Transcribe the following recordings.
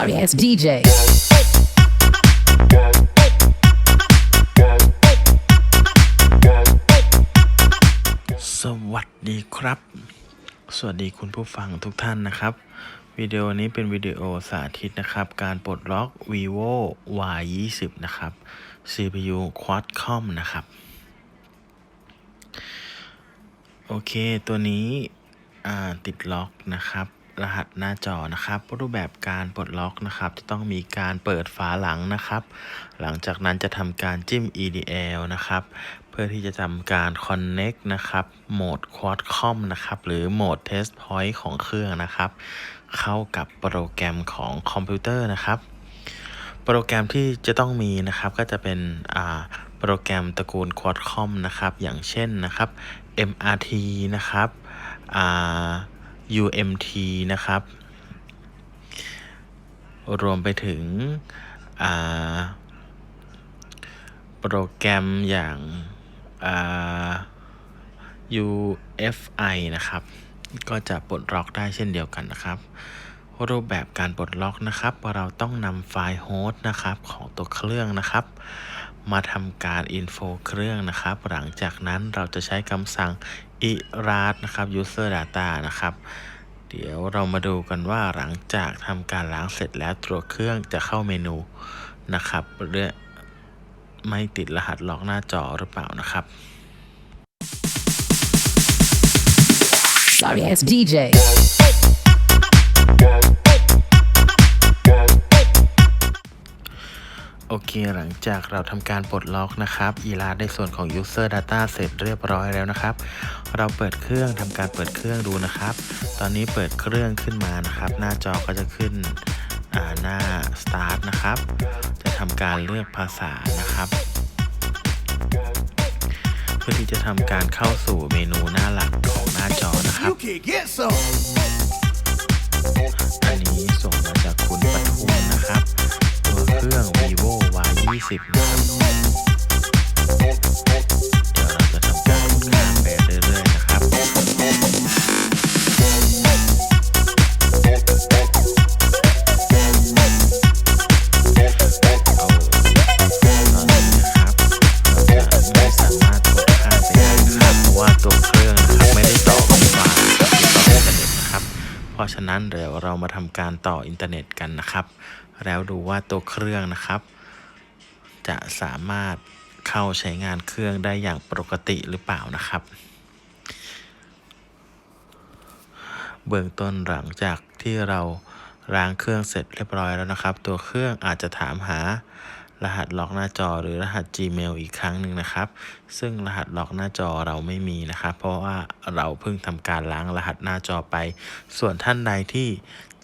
Sorry ass DJ. สวัสดีครับ สวัสดีคุณผู้ฟังทุกท่านนะครับ วิดีโอนี้เป็นวิดีโอสาธิตนะครับ การปลดล็อก vivo y 2 0นะครับ CPU Quad-Com นะครับ โอเคตัวนี้ติดล็อกนะครับ รหัสหน้าจอนะครับรูปแบบการปลดล็อกนะครับ จะต้องมีการเปิดฝาหลังนะครับ หลังจากนั้นจะทำการจิ้ม EDL นะครับ เพื่อที่จะทำการ Connect นะครับโหมด Quad-Com นะครับ หรือโหมด Test Point ของเครื่องนะครับ เข้ากับโปรแกรมของคอมพิวเตอร์นะครับ โปรแกรมที่จะต้องมีนะครับก็จะเป็นโปรแกรมตระกูล Quad-Com นะครับ อย่างเช่นนะครับ MRT นะครับอ่า UMT นะครับ รวมไปถึงโปรแกรมอย่าง UFI นะครับ ก็จะปลดล็อกได้เช่นเดียวกันนะครับ รูปแบบการปลดล็อกนะครับ เราต้องนำไฟล์โฮสต์นะครับของตัวเครื่องนะครับ มาทำการ info เครื่องนะครับ หลังจากนั้นเราจะใช้คำสั่ง erase นะครับ user data นะครับ เดี๋ยวเรามาดูกันว่าหลังจากทำการล้างเสร็จแล้วตัวเครื่องจะเข้าเมนูนะครับหรือไม่ติดรหัสล็อกหน้าจอหรือเปล่านะครับ Sorry ass DJ. โอเค หลังจากเราทำการปลดล็อกนะครับ อีลาในส่วนของ User Data เสร็จเรียบร้อยแล้วนะครับ เราเปิดเครื่องทำการเปิดเครื่องดูนะครับ ตอนนี้เปิดเครื่องขึ้นมานะครับ หน้าจอก็จะขึ้นอ่าหน้า Start นะครับ จะทำการเลือกภาษานะครับ เพื่อที่จะทำการเข้าสู่เมนูหน้าหลักของหน้าจอนะครับ You can get some. อันนี้ส่งมาจากคุณปทุมนะครับ ตัวเครื่อง vivo y 2 0นะครับเดี๋ยวเราจะทำการกดข้าม ราะฉะนั้นเดี๋ยวเรามาทำการต่ออินเทอร์เน็ตกันนะครับ แล้วดูว่าตัวเครื่องนะครับ จะสามารถเข้าใช้งานเครื่องได้อย่างปกติหรือเปล่านะครับ เบื้องต้นหลังจากที่เราล้างเครื่องเสร็จเรียบร้อยแล้วนะครับ ตัวเครื่องอาจจะถามหา รหัสล็อกหน้าจอหรือรหัส Gmail อีกครั้งหนึ่งนะครับ ซึ่งรหัสล็อกหน้าจอเราไม่มีนะครับ เพราะว่าเราเพิ่งทำการล้างรหัสหน้าจอไป ส่วนท่านใดที่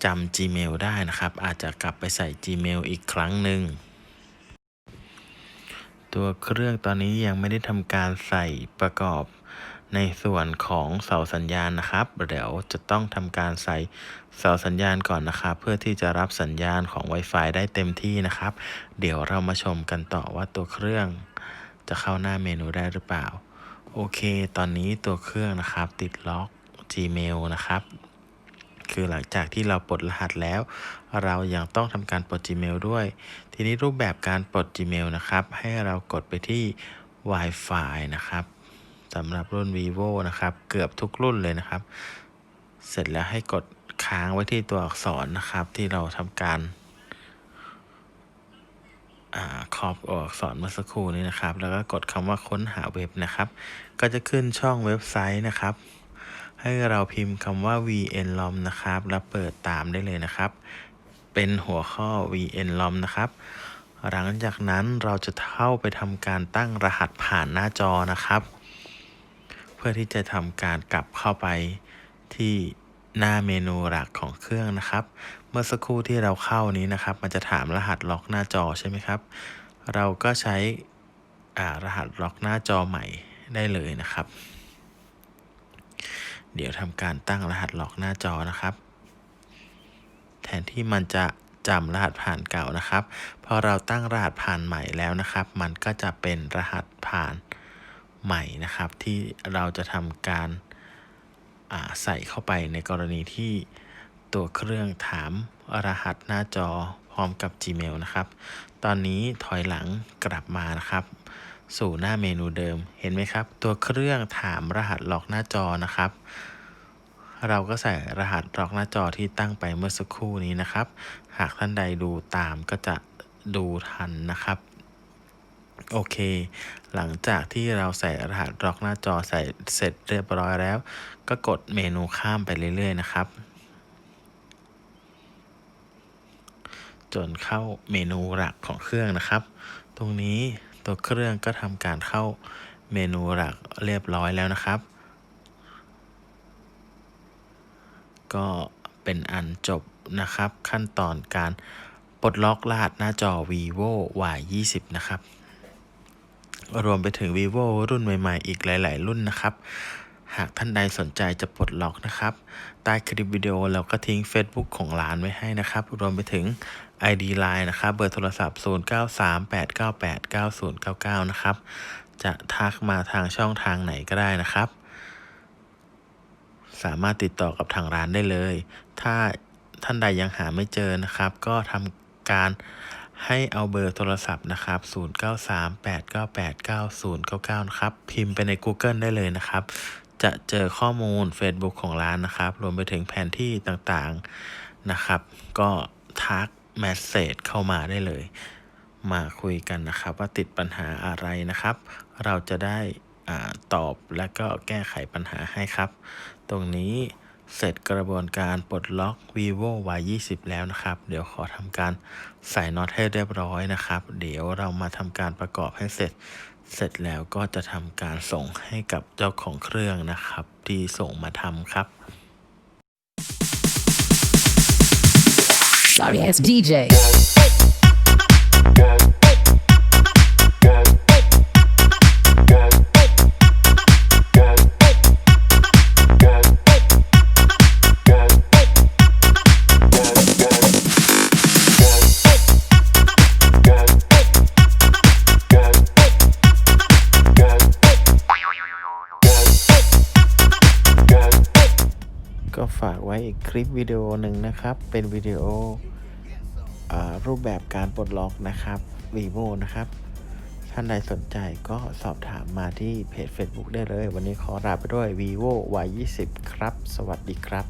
จำ Gmail ได้นะครับ อาจจะกลับไปใส่ Gmail อีกครั้งหนึ่ง ตัวเครื่องตอนนี้ยังไม่ได้ทำการใส่ประกอบ ในส่วนของเสาสัญญาณนะครับ เดี๋ยวจะต้องทำการใส่เสาสัญญาณก่อนนะครับ เพื่อที่จะรับสัญญาณของ Wi-Fi ได้เต็มที่นะครับ เดี๋ยวเรามาชมกันต่อว่าตัวเครื่อง จะเข้าหน้าเมนูได้หรือเปล่า โอเค ตอนนี้ตัวเครื่องนะครับ ติดล็อก Gmail นะครับคือหลังจากที่เราปลดรหัสแล้ว เรายังต้องทำการปลด Gmail ด้วย ทีนี้รูปแบบการปลด Gmail นะครับ ให้เรากดไปที่ Wi-Fi นะครับ สำหรับรุ่น vivo นะครับ เกือบทุกรุ่นเลยนะครับ เสร็จแล้วให้กดค้างไว้ที่ตัวอักษรนะครับ ที่เราทำการครอบตัวอักษรเมื่อสักครู่นี้นะครับ แล้วก็กดคำว่าค้นหาเว็บนะครับ ก็จะขึ้นช่องเว็บไซต์นะครับ ให้เราพิมพ์คำว่า vnlom นะครับ แล้วเปิดตามได้เลยนะครับ เป็นหัวข้อ vnlom นะครับ หลังจากนั้นเราจะเข้าไปทำการตั้งรหัสผ่านหน้าจอนะครับ พื่อที่จะทำการกลับเข้าไปที่หน้าเมนูหลักของเครื่องนะครับ เมื่อสักครู่ที่เราเข้านี้นะครับ มันจะถามรหัสล็อกหน้าจอใช่ไหมครับ เราก็ใช้รหัสล็อกหน้าจอใหม่ได้เลยนะครับ เดี๋ยวทำการตั้งรหัสล็อกหน้าจอนะครับ แทนที่มันจะจำรหัสผ่านเก่านะครับ พอเราตั้งรหัสผ่านใหม่แล้วนะครับ มันก็จะเป็นรหัสผ่าน ใหม่นะครับ ที่เราจะทำการาใส่เข้าไปในกรณีที่ตัวเครื่องถามรหัสหน้าจอพร้อมกับ Gmail นะครับ ตอนนี้ถอยหลังกลับมานะครับ สู่หน้าเมนูเดิมเห็นไหมครับ ตัวเครื่องถามรหัสล็อกหน้าจอนะครับ เราก็ใส่รหัสล็อกหน้าจอที่ตั้งไปเมื่อสักครู่นี้นะครับ หากท่านใดดูตามก็จะดูทันนะครับ โอเค หลังจากที่เราใส่รหัสล็อกหน้าจอใส่เสร็จเรียบร้อยแล้ว ก็กดเมนูข้ามไปเรื่อย ๆ นะครับ จนเข้าเมนูหลักของเครื่องนะครับ ตรงนี้ตัวเครื่องก็ทำการเข้าเมนูหลักเรียบร้อยแล้วนะครับ ก็เป็นอันจบนะครับ ขั้นตอนการปลดล็อกรหัสหน้าจอ vivo y 2 0นะครับ รวมไปถึง vivo รุ่นใหม่ๆ อีกหลาย ๆ รุ่นนะครับ หากท่านใดสนใจจะปลดล็อกนะครับ ใต้คลิปวิดีโอเราก็ทิ้ง Facebook ของร้านไว้ให้นะครับ รวมไปถึง ID Line นะครับ เบอร์โทรศัพท์ 0938989099 นะครับ จะทักมาทางช่องทางไหนก็ได้นะครับ สามารถติดต่อกับทางร้านได้เลย ถ้าท่านใดยังหาไม่เจอนะครับ ก็ทำการ ให้เอาเบอร์โทรศัพท์นะครับ 0938989099 นะครับ พิมพ์ไปใน Google ได้เลยนะครับ จะเจอข้อมูล Facebook ของร้านนะครับ รวมไปถึงแผนที่ต่างๆนะครับ ก็ทักแมสเซจเข้ามาได้เลย มาคุยกันนะครับ ว่าติดปัญหาอะไรนะครับ เราจะได้อตอบและก็แก้ไขปัญหาให้ครับ ตรงนี้ เสร็จกระบวนการปลดล็อก vivo y 2 0แล้วนะครับ เดี๋ยวขอทำการใส่น็อตให้เรียบร้อยนะครับ เดี๋ยวเรามาทำการประกอบให้เสร็จ เสร็จแล้วก็จะทำการส่งให้กับเจ้าของเครื่องนะครับ ที่ส่งมาทำครับ Sorry ass DJ. ากไว้อีกคลิปวิดีโอหนึ่งนะครับ เป็นวิดีโออรูปแบบการปลดล็อกนะครับ vivo นะครับ ท่านใดสนใจก็สอบถามมาที่เพจ Facebook ได้เลย วันนี้ขอลาไปด้วย vivo y 2 0ครับ สวัสดีครับ